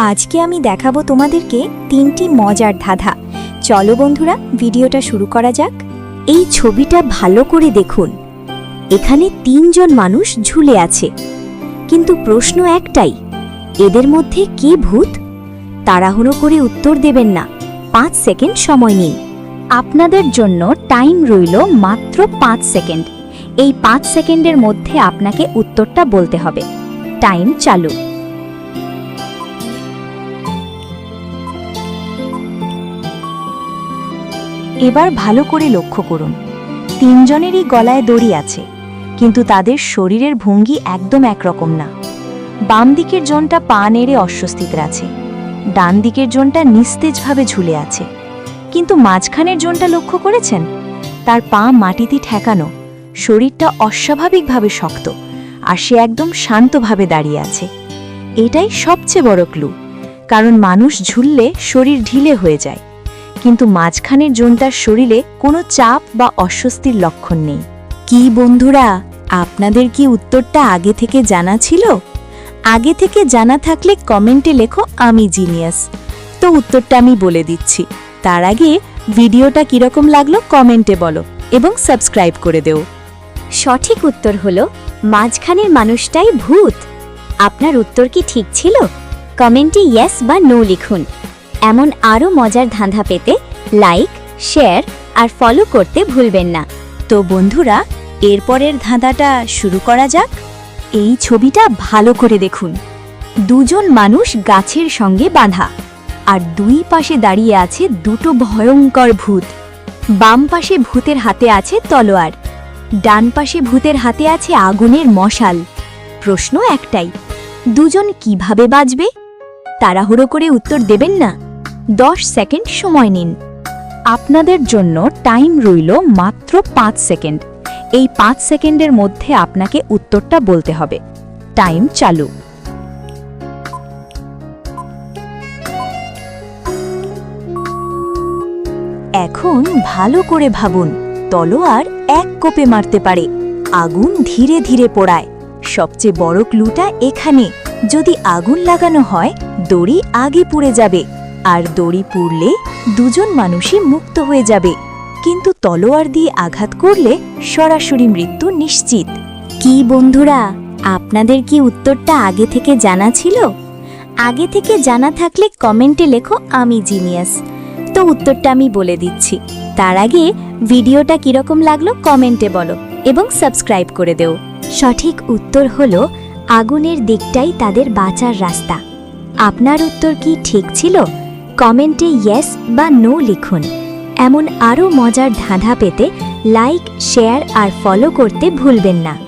আজকে আমি দেখাবো তোমাদেরকে তিনটি মজার ধাঁধা। চলো বন্ধুরা, ভিডিওটা শুরু করা যাক। এই ছবিটা ভালো করে দেখুন। এখানে তিনজন মানুষ ঝুলে আছে। কিন্তু প্রশ্ন একটাই, এদের মধ্যে কে ভূত? তাড়াহুড়ো করে উত্তর দেবেন না। পাঁচ সেকেন্ড সময় নিন। আপনাদের জন্য টাইম রইল মাত্র পাঁচ সেকেন্ড। এই পাঁচ সেকেন্ডের মধ্যে আপনাকে উত্তরটা বলতে হবে। টাইম চালু। এবার ভালো করে লক্ষ্য করুন। তিনজনেরই গলায় দড়ি আছে, কিন্তু তাদের শরীরের ভঙ্গি একদম একরকম না। বাম দিকের জনটা পা নেড়ে অস্বস্তিতে আছে ডান দিকের জনটা নিস্তেজভাবে ঝুলে আছে। কিন্তু মাঝখানের জনটা লক্ষ্য করেছেন? তার পা মাটিতে ঠেকানো, শরীরটা অস্বাভাবিকভাবে শক্ত, আর সে একদম শান্তভাবে দাঁড়িয়ে আছে। এটাই সবচেয়ে বড় ক্লু, কারণ মানুষ ঝুললে শরীর ঢিলে হয়ে যায়। কিন্তু মাঝখানের জনটার শরীরে কোনো চাপ বা অস্বস্তির লক্ষণ নেই। কি বন্ধুরা, আপনাদের কি উত্তরটা আগে থেকে জানা ছিল? আগে থেকে জানা থাকলে কমেন্টে লেখো আমি জিনিয়াস। তো উত্তরটা আমি বলে দিচ্ছি। তার আগে ভিডিওটা কীরকম লাগল কমেন্টে বলো এবং সাবস্ক্রাইব করে দেও। সঠিক উত্তর হলো, মাঝখানের মানুষটাই ভূত। আপনার উত্তর কি ঠিক ছিল? কমেন্টে ইয়েস বা নো লিখুন। এমন আরও মজার ধাঁধা পেতে লাইক শেয়ার আর ফলো করতে ভুলবেন না। তো বন্ধুরা, এরপরের ধাঁধাটা শুরু করা যাক। এই ছবিটা ভালো করে দেখুন। দুজন মানুষ গাছের সঙ্গে বাঁধা আর দুই পাশে দাঁড়িয়ে আছে দুটো ভয়ঙ্কর ভূত। বাম পাশে ভূতের হাতে আছে তলোয়ার, ডান পাশে ভূতের হাতে আছে আগুনের মশাল। প্রশ্ন একটাই, দুজন কীভাবে বাঁচবে? তাড়াহুড়ো করে উত্তর দেবেন না? দশ সেকেন্ড সময় নিন। আপনাদের জন্য টাইম রইল মাত্র পাঁচ সেকেন্ড। এই পাঁচ সেকেন্ডের মধ্যে আপনাকে উত্তরটা বলতে হবে। টাইম চালু। এখন ভালো করে ভাবুন, তলোয়ার এক কোপে মারতে পারে। আগুন ধীরে ধীরে পোড়ায়। সবচেয়ে বড় ক্লুটা এখানে। যদি আগুন লাগানো হয়, দড়ি আগে পুড়ে যাবে। আর দড়ি পুড়লে দুজন মানুষই মুক্ত হয়ে যাবে। কিন্তু তলোয়ার দিয়ে আঘাত করলে সরাসরি মৃত্যু নিশ্চিত। কি বন্ধুরা, আপনাদের কি উত্তরটা আগে থেকে জানা ছিল? আগে থেকে জানা থাকলে কমেন্টে লেখো আমি জিনিয়াস। তো উত্তরটা আমি বলে দিচ্ছি। তার আগে ভিডিওটা কীরকম লাগল কমেন্টে বলো এবং সাবস্ক্রাইব করে দেও। সঠিক উত্তর হলো, আগুনের দিকটাই তাদের বাঁচার রাস্তা। আপনার উত্তর কি ঠিক ছিল? কমেন্টে ইয়েস বা নো লিখুন। এমন আরও মজার ধাঁধা পেতে লাইক শেয়ার আর ফলো করতে ভুলবেন না।